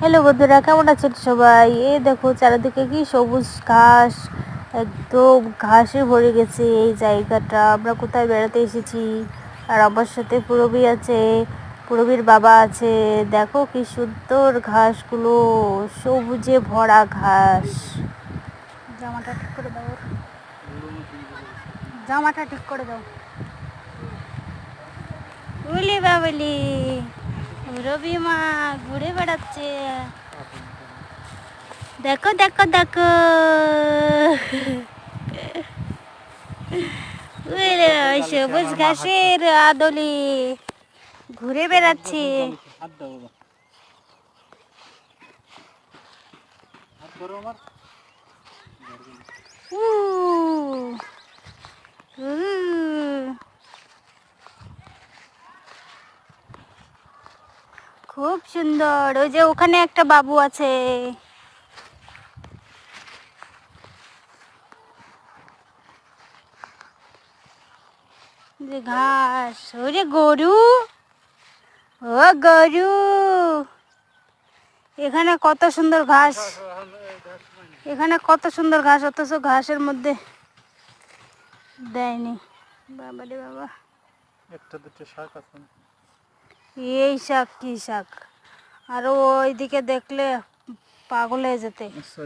Hello বন্ধুরা, কেমন আছেন সবাই? এই দেখো, চারিদিকে কি সবুজ ঘাস, একদম ঘাসে ভরে গেছে এই জায়গাটা। আমরা কোথায় বেড়াতে এসেছি? আর আমার সাথে পুরবী আছে, পুরবীর বাবা আছে। দেখো কি সুন্দর ঘাসগুলো, সবুজে ভরা ঘাস। জামাটা ঠিক করে দাও। জামাটা ঠিক করে দাও। বাবলি। রবি মা ঘুরে বেড়াচ্ছে। দেখো দেখো দেখো। সবুজ ঘাসের আদলি ঘুরে বেড়াচ্ছে। উ, উ। খুব সুন্দর। ওই যে ওখানে একটা বাবু আছে। ঘাস। ওরে গরু। ও গরু। এখানে কত সুন্দর ঘাস। এখানে কত সুন্দর ঘাস, অথচ ঘাসের মধ্যে দেয়নি। বাবা রে বাবা। একটা দুটো শাক আছে। এই শাক কি শাক? আর ওইদিকে দেখলে পাগল হয়ে যেতে। আচ্ছা